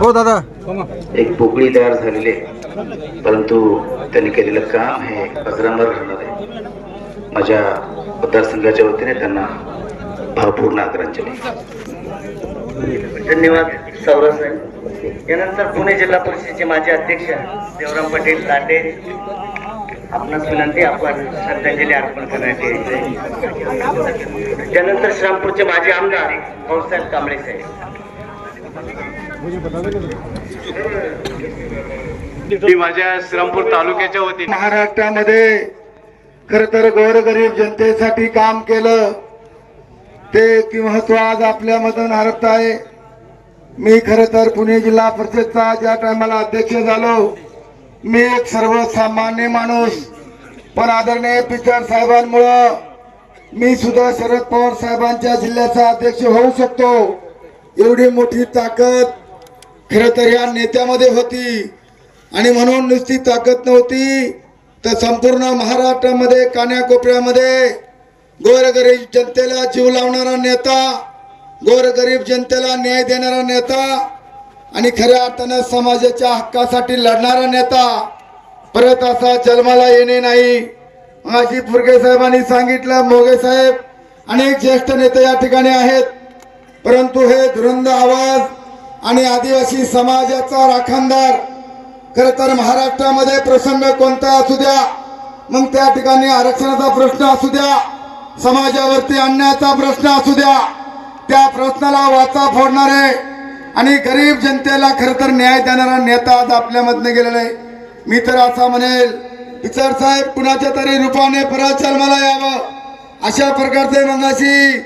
हो दादा. एक पोकळी तयार झालेली आहे. परंतु त्यांनी केलेलं काम हे अजरामर राहणार आहे. माझ्या मतदारसंघाच्या वतीने त्यांना भावपूर्ण आदरांजली धन्यवाद सौरभ साहेब. यानंतर पुणे जिल्हा परिषदेचे माजी अध्यक्ष देवराम पटेल लाटे. आपणास विनंती आपण श्रद्धांजली अर्पण करण्यात यायचे त्यानंतर श्रामपूरचे माजी आमदार भाऊसाहेब कांबळे साहेब. मी माझ्या श्रीरामपूर तालुक्याच्या वतीने महाराष्ट्रामध्ये खर तर गोरगरीब जनतेसाठी काम केलं. ते ती महत्त्व आज आपल्यामधून हरपत आहे. मी खर तर पुणे जिल्हा परिषदचा ज्या टायमाला अध्यक्ष झालो मी एक सर्वसामान्य माणूस. पण आदरणीय पिचर साहेबांमुळं मी सुद्धा शरद पवार साहेबांच्या जिल्ह्याचा अध्यक्ष होऊ शकतो. एवढी मोठी ताकद खर तर या नेत्यामध्ये होती. आणि म्हणून नुसती ताकद नव्हती तर संपूर्ण महाराष्ट्रामध्ये कान्याकोपऱ्यामध्ये गोरगरीब जनतेला जीव लावणारा नेता गोरगरीब जनतेला न्याय देणारा नेता आणि खऱ्या अर्थानं समाजाच्या हक्कासाठी लढणारा नेता परत असा जन्माला येणे नाही. माझी फुरगे साहेबांनी सांगितलं मोगे साहेब अनेक ज्येष्ठ नेते या ठिकाणी आहेत. परंतु हे धुरंद आवाज आणि आदिवासी समाजाचा राखणदार खर तर महाराष्ट्रामध्ये प्रसंग कोणता असू द्या मग त्या ठिकाणी आरक्षणाचा प्रश्न असू द्या समाजावरती अन्यायाचा प्रश्न असू द्या त्या प्रश्नाला वाचा फोडणारे आणि गरीब जनतेला खर तर न्याय देणारा नेता आज आपल्यामधनं गेलेला आहे. मी तर असा म्हणेल पिचर साहेब कुणाच्या तरी रूपाने परत जन्माला यावं अशा प्रकारचे मगाशी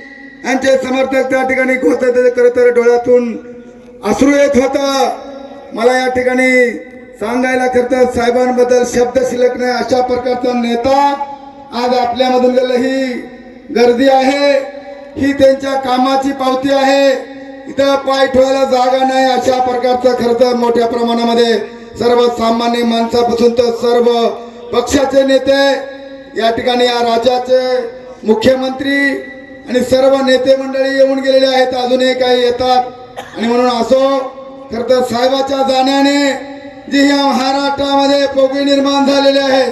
यांचे समर्थक त्या ठिकाणी होते ते खरं तर डोळ्यातून अश्रू येत होतं. मला या ठिकाणी सांगायला करता साहेबांबद्दल शब्द शिल्लक नाही अशा प्रकारचा नेता आज आपल्यामधून गेलं ही गर्दी आहे. ही त्यांच्या कामाची पावती आहे. इथं पाय ठेवायला जागा नाही अशा प्रकारचं खरं तर मोठ्या प्रमाणामध्ये सर्वसामान्य माणसापासून तर सर्व पक्षाचे नेते या ठिकाणी या राज्याचे मुख्यमंत्री आणि सर्व नेते मंडळी येऊन गेलेले आहेत अजूनही काही येतात. आणि म्हणून असो खरं तर साहेबाच्या जाण्याने जी ह्या महाराष्ट्रामध्ये पोकळी निर्माण झालेली आहे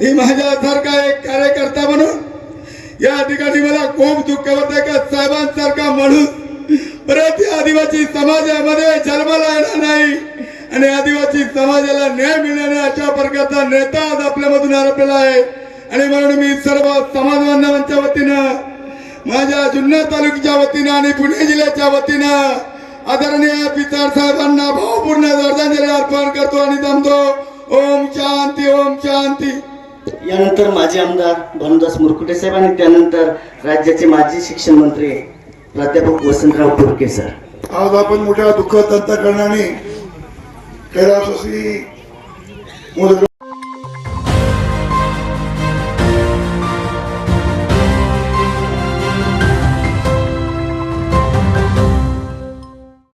ही माझ्यासारखा एक कार्यकर्ता म्हणून या ठिकाणी मला खूप दुःख होते का साहेबांसारखा म्हणून परत आदिवासी समाजामध्ये जन्माला येणार नाही. आणि आदिवासी समाजाला न्याय मिळणारे अशा प्रकारचा नेता आज आपल्यामधून हरपलेला आहे. आणि म्हणून मी सर्व समाज बांधवांच्या वतीनं माझ्या जुन्नर तालुक्याच्या वतीनं आणि पुणे जिल्ह्याच्या वतीनं आदरणीय पितार साहेबांना भावपूर्ण श्रद्धांजली अर्पण करतो आणि थांबतो. ओम शांती ओम शांती. यानंतर माजी आमदार भानुदास मुरकुटे साहेब आणि त्यानंतर राज्याचे माजी शिक्षण मंत्री प्राध्यापक वसंतराव पुरके सर. आज आपण मोठ्या कैलासवासी मोदक